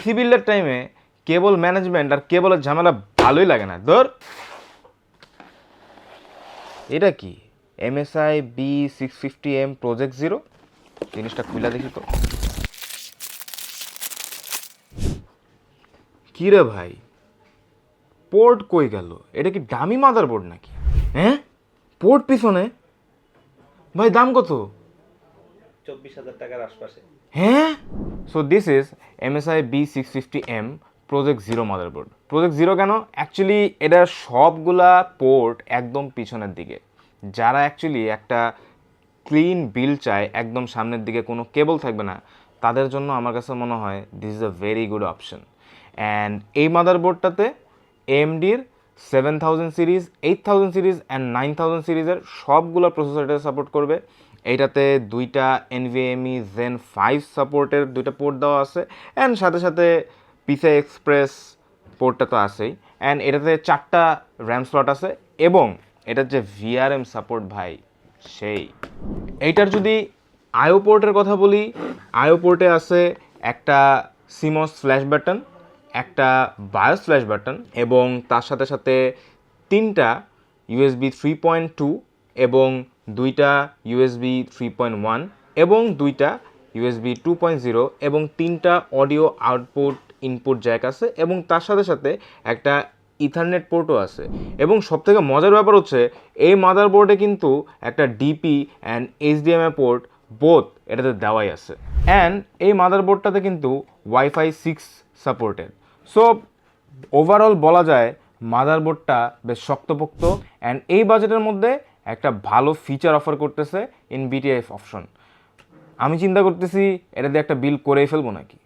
পিসি বিল্ডের টাইমে কেবল ম্যানেজমেন্ট আর কেবলের ঝামেলা ভালোই লাগে না। ধর এটা কি? MSI B six fifty M project zero জিনিসটা খুলে দেখি তো। কি রে ভাই? পোর্ট কই গেল? এটা কি দামি মাদারবোর্ড নাকি? হ্যাঁ? পোর্ট পিছনে? ভাই দাম কত? চব্বিশ হাজার টাকার আশপাশে। হ্যাঁ? So this is MSI B six fifty M project zero motherboard project zero কেন? অ্যাকচুয়ালি এটার সবগুলা পোর্ট একদম পিছনের দিকে। যারা অ্যাকচুয়ালি একটা ক্লিন বিল চায়, একদম সামনের দিকে কোনো কেবল থাকবে না, তাদের জন্য আমার কাছে মনে হয় this is a very good option and এই মাদারবোর্ডটাতে এমডির seven thousand series eight thousand series and nine thousand সিরিজের সবগুলো প্রসেসর এটা সাপোর্ট করবে। এইটাতে দুইটা এনভিএমই জেন ফাইভ সাপোর্টের দুইটা পোর্ট দেওয়া আছে অ্যান্ড সাথে সাথে পিসে এক্সপ্রেস পোর্টটা তো আছেই অ্যান্ড এটাতে চারটা র্যাম স্লট আছে, এবং এটার যে ভিআরএম সাপোর্ট ভাই, সেই। এইটার যদি আইও পোর্টের কথা বলি আইও পোর্টে আছে একটা সিমস ফ্ল্যাশ বাটন একটা বায়োস ফ্ল্যাশ বাটন এবং তার সাথে সাথে তিনটা ইউএসবি থ্রি পয়েন্ট টু এবং দুইটা ইউএসবি থ্রি পয়েন্ট ওয়ান এবং দুইটা ইউএসবি টু পয়েন্ট জিরো এবং তিনটা অডিও আউটপুট ইনপুট জ্যাক আছে এবং তার সাথে সাথে একটা ইথারনেট পোর্টও আছে। এবং সবথেকে মজার ব্যাপার হচ্ছে, এই মাদারবোর্ডে কিন্তু একটা DP and HDMI port both এটাতে দেওয়াই আছে। অ্যান্ড এই মাদারবোর্ডটাতে কিন্তু WiFi six supported so overall বলা যায় মাদারবোর্ডটা বেশ শক্তপোক্ত। অ্যান্ড এই বাজেটের মধ্যে একটা ভালো ফিচার অফার করতেছে ইন বিটিএফ অপশন আমি চিন্তা করতেছি, এটা দিয়ে একটা বিল করেই ফেলব নাকি?